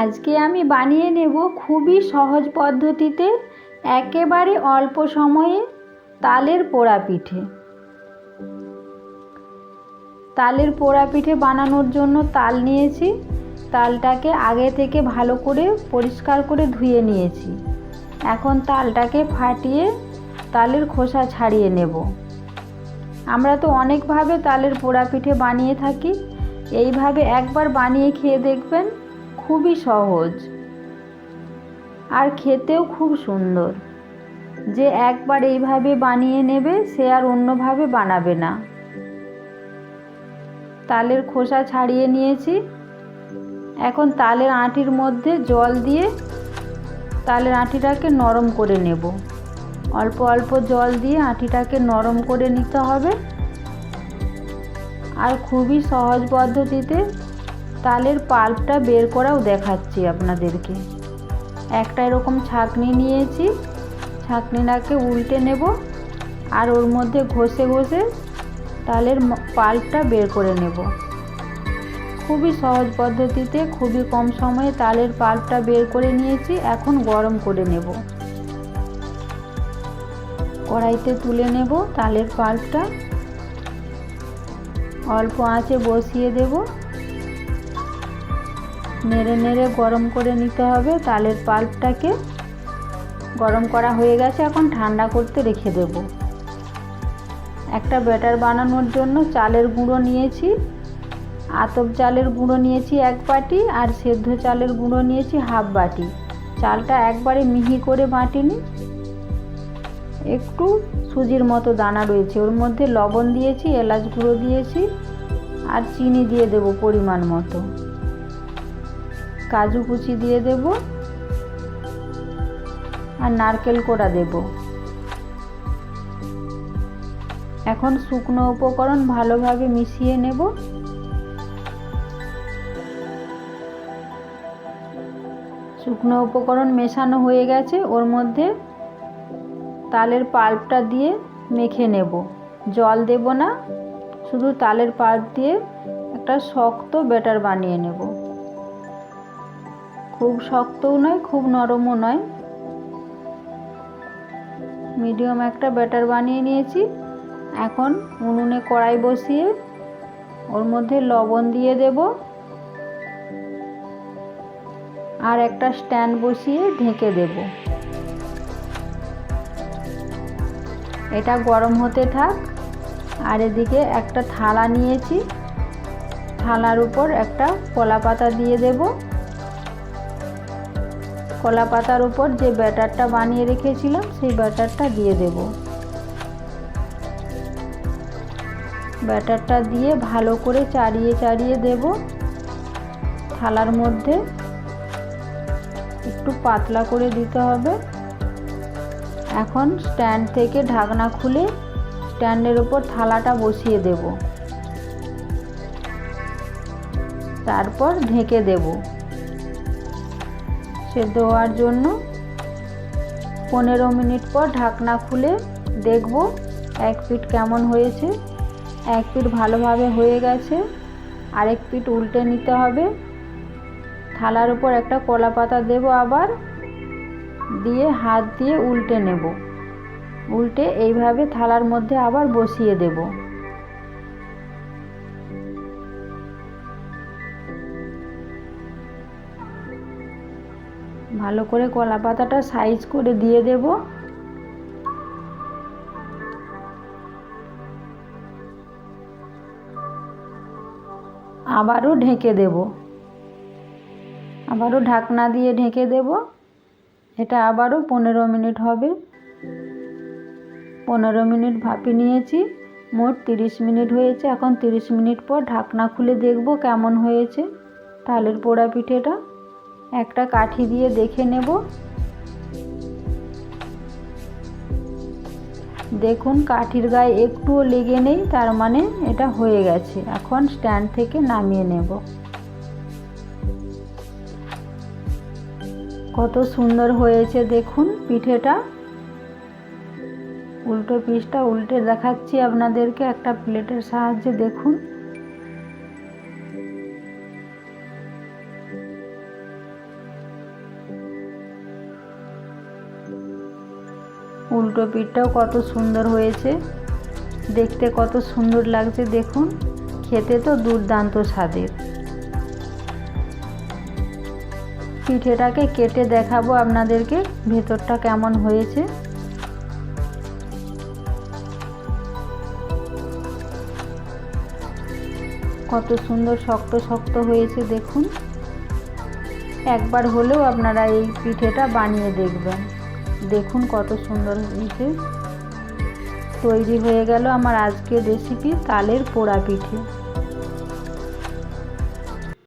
আজকে আমি বানিয়ে নেব খুবই সহজ পদ্ধতিতে, একেবারে অল্প সময়ে তালের পোড়া পিঠে তালের পোড়া পিঠে বানানোর জন্য তাল নিয়েছি, তালটাকে আগে থেকে ভালো করে পরিষ্কার করে ধুয়ে নিয়েছি। এখন তালটাকে ফাটিয়ে তালের খোসা ছাড়িয়ে নেব। আমরা তো অনেকভাবে তালের পোড়া পিঠে বানিয়ে থাকি, এইভাবে একবার বানিয়ে খেয়ে দেখবেন খুবই সহজ আর খেতেও খুব সুন্দর। যে একবার এইভাবে বানিয়ে নেবে, সে আর অন্যভাবে বানাবে না। তালের খোসা ছাড়িয়ে নিয়েছি। এখন তালের আঁটির মধ্যে জল দিয়ে তালের আঁটিটাকে নরম করে নেব। অল্প অল্প জল দিয়ে আঁটিটাকে নরম করে নিতে হবে। আর খুবই সহজ পদ্ধতিতে তালের পাল্পটা বের করাও দেখাচ্ছি আপনাদেরকে। একটা এরকম ছাঁকনি নিয়েছি। ছাঁকনিটাকে উল্টে নেব আর ওর মধ্যে ঘষে ঘষে তালের পাল্পটা বের করে নেব। খুবই সহজ পদ্ধতিতে খুবই কম সময়ে তালের পাল্পটা বের করে নিয়েছি, এখন গরম করে নেব। কড়াইতে তুলে নেব তালের পাল্পটা। অল্প আঁচে বসিয়ে দেব। নেড়ে নেড়ে গরম করে নিতে হবে। তালের পাল্পটাকে গরম করা হয়ে গেছে। এখন ঠান্ডা করতে রেখে দেব। একটা ব্যাটার বানানোর জন্য চালের গুঁড়ো নিয়েছি। আতপ চালের গুঁড়ো নিয়েছি এক বাটি আর সেদ্ধ চালের গুঁড়ো নিয়েছি হাফ বাটি। চালটা একবারে মিহি করে বাটিনি। একটু সুজির মতো দানা রয়েছে। ওর মধ্যে লবণ দিয়েছি, এলাচ গুঁড়ো দিয়েছি আর চিনি দিয়ে দেব পরিমাণ মতো। কাজু কুচি দিয়ে দেব আর নারকেল কোড়া দেব। এখন শুকনো উপকরণ ভালোভাবে মিশিয়ে নেব। শুকনো উপকরণ মেশানো হয়ে গেছে, ওর মধ্যে তালের পাল্পটা দিয়ে মেখে নেব। জল দেব না, শুধু তালের পাল্প দিয়ে একটা শক্ত ব্যাটার বানিয়ে নেব। খুব শক্তও নয়, খুব নরমও নয়। মিডিয়াম একটা ব্যাটার বানিয়ে নিয়েছি। এখন উনুনে কড়াই বসিয়ে ওর মধ্যে লবণ দিয়ে দেব। আর একটা স্ট্যান্ড বসিয়ে ঢেকে দেবো। এটা গরম হতে থাক। আর এদিকে একটা থালা নিয়েছি। থালার উপর একটা কলা পাতা দিয়ে দেব। কলা পাতার উপর যে ব্যাটারটা বানিয়ে রেখেছিলাম, সেই ব্যাটারটা দিয়ে দেব। ব্যাটারটা দিয়ে ভালো করে চাড়িয়ে চাড়িয়ে দেব। থালার মধ্যে একটু পাতলা করে দিতে হবে। এখন স্ট্যান্ড থেকে ঢাকনা খুলে স্ট্যান্ডের উপর থালাটা বসিয়ে দেব। তারপর ঢেকে দেব। সেদ্ধ হওয়ার জন্য পনেরো মিনিট পর ঢাকনা খুলে দেখব এক পিঠ কেমন হয়েছে। এক পিঠ ভালোভাবে হয়ে গেছে। আরেক পিঠ উল্টে নিতে হবে। থালার উপর একটা কলা পাতা দেবো আবার। দিয়ে হাত দিয়ে উল্টে নেব। উল্টে এইভাবে থালার মধ্যে আবার বসিয়ে দেব। ভালো করে কলা পাতাটা সাইজ করে দিয়ে দেব। আবারও ঢেকে দেব। আবারও ঢাকনা দিয়ে ঢেকে দেবো। এটা আবারও পনেরো মিনিট হবে। পনেরো মিনিট ভাপে নিয়েছি। মোট তিরিশ মিনিট হয়েছে। এখন তিরিশ মিনিট পর ঢাকনা খুলে দেখব কেমন হয়েছে। তালের পোড়া পিঠেটা। একটা কাঠি দিয়ে দেখে নেব। দেখুন, কাঠির গায়ে একটুও লেগে নেই, তার মানে এটা হয়ে গেছে। এখন স্ট্যান্ড থেকে নামিয়ে নেব। কত সুন্দর হয়েছে দেখুন পিঠেটা। উল্টো পিসটা উল্টে দেখাচ্ছি আপনাদেরকে, একটা প্লেটের সাহায্যে দেখুন। উল্টো পিঠটাও কত সুন্দর হয়েছে। দেখতে কত সুন্দর লাগছে, দেখুন। খেতে তো দুর্দান্ত স্বাদের। পিঠেটাকে কেটে দেখাবো আপনাদেরকে, ভেতরটা কেমন হয়েছে। কত সুন্দর শক্ত শক্ত হয়েছে, দেখুন। একবার হলেও আপনারা এই পিঠেটা বানিয়ে দেখবেন। দেখুন কত সুন্দর হয়েছে। তৈরি হয়ে গেল আমার আজকের রেসিপি তালের পোড়া পিঠে।